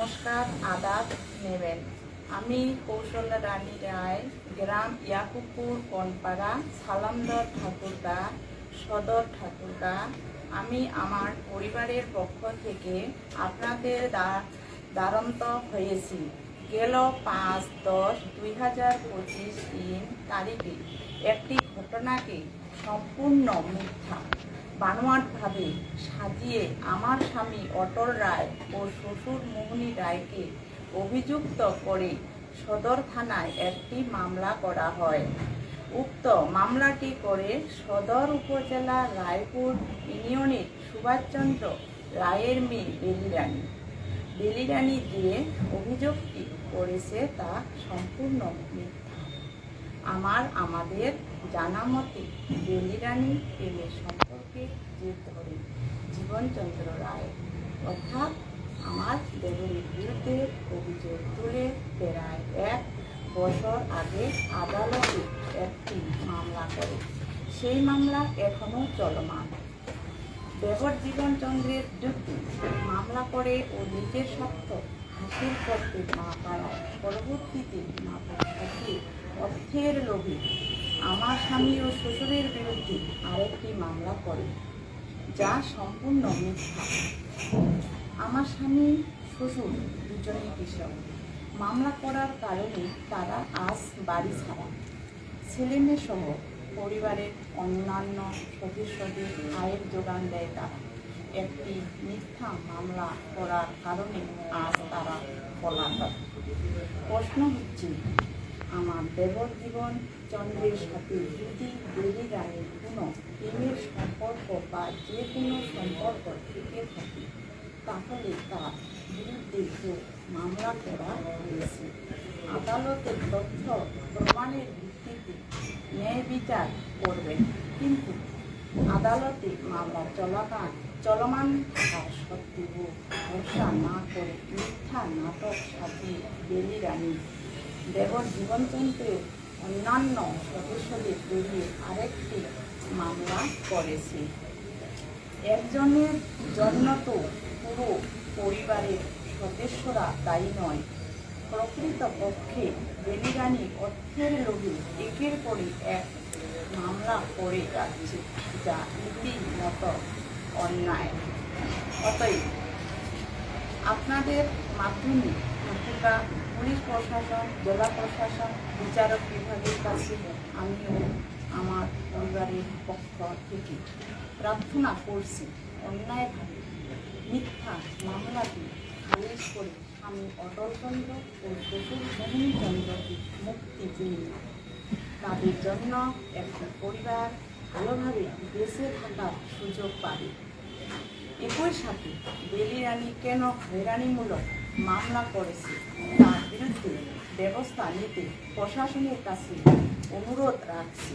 নমস্কার, আদাব নেবেন। আমি কৌশল্যা রানী রায়, গ্রাম ইয়াকুবপুর কনপাড়া সালামদর ঠাকুরদা, সদর ঠাকুরদা। আমি আমার পরিবারের পক্ষ থেকে আপনাদের দ্বা- দ্বারন্ত হয়েছি। গেল পাঁচ দশ দুই হাজার পঁচিশ দিন তারিখে একটি ঘটনাকে সম্পূর্ণ মিথ্যা বানোয়াটভাবে সাজিয়ে আমার স্বামী অটল রায় ও শ্বশুর মোহনী রায়কে অভিযুক্ত করে সদর থানায় একটি মামলা করা হয়। উক্ত মামলাটি করে সদর উপজেলা রায়পুর ইউনিয়নের সুভাষচন্দ্র রায়ের মেয়ে বেলিরানী। বেলিরানী যে অভিযোগটি করেছে তা সম্পূর্ণ মিথ্যা। আমার, আমাদের জানা মতে বেলিরানী প্রেমের সম্পর্কে ধরে জীবনচন্দ্র রায়। অর্থাৎ আমার দেবরীর বিরুদ্ধে অভিযোগ তুলে প্রায় এক বছর আগে আদালতে একটি মামলা করে। সেই মামলা এখনও চলমান। দেবর জীবনচন্দ্রের যুক্তি, মামলা করে ও নিজের স্বার্থ হাসিল করতে না পারায় পরবর্তীতে সাজিয়ে অর্থের লোভে আমার স্বামী ও শ্বশুরের বিরুদ্ধে আরেকটি মামলা করে, যা সম্পূর্ণ মিথ্যা। আমার স্বামী, শ্বশুর দুজনেই কৃষক। মামলা করার কারণে তারা আজ বাড়ি ছাড়া। ছেলেমেয়ে সহ পরিবারের অন্যান্য সদস্যদের আয়ের যোগান দেয় তারা। একটি মিথ্যা মামলা করার কারণে আজ তারা পলাতক। প্রশ্ন হচ্ছে আমার দেবর জীবন, চন্দ্রের সাথে যদি বেরি রায়ের কোনো প্রেমের সম্পর্ক বা যে কোনো সম্পর্ক থেকে থাকে, তাহলে তার বিরুদ্ধে যে মামলা করা হয়েছে। আদালতের তথ্য প্রমাণের ভিত্তিতে ন্যায় বিচার করবেন কিন্তু আদালতে মামলা চলাকাল চলমান থাকা সত্ত্বেও ভরসা না করে মিথ্যা নাটক সাজিয়ে বেলি রানী দেবর জীবনচন্দ্রের অন্যান্য সদস্যদের জড়িয়ে আরেকটি মামলা করেছে। একজনের জন্য তো পুরো পরিবারের সদস্যরা দায়ী নয়। প্রকৃতপক্ষে বেলিরানি অর্থের লোভে একের পরে এক মামলা করে যাচ্ছে, যা রীতিমতো অন্যায়। অতএব আপনাদের মাধ্যমে ত্রিপুরা পুলিশ প্রশাসন, জেলা প্রশাসন, বিচারক বিভাগের কাছে আমিও আমার পরিবারের পক্ষ থেকে প্রার্থনা করছি, অন্যায়ভাবে মিথ্যা মামলাটি খারিজ করে আমি অটলচন্দ্র ও শ্বশুর চন্দ্রকে মুক্তি দিন তাদের জন্য একটি পরিবার ভালোভাবে বেঁচে থাকার সুযোগ পাবে। একই সাথে বেলি রানী কেন হয়রানিমূলক মামলা করেছে? তার বিরুদ্ধে ব্যবস্থা নিতে প্রশাসনের কাছে অনুরোধ রাখছি।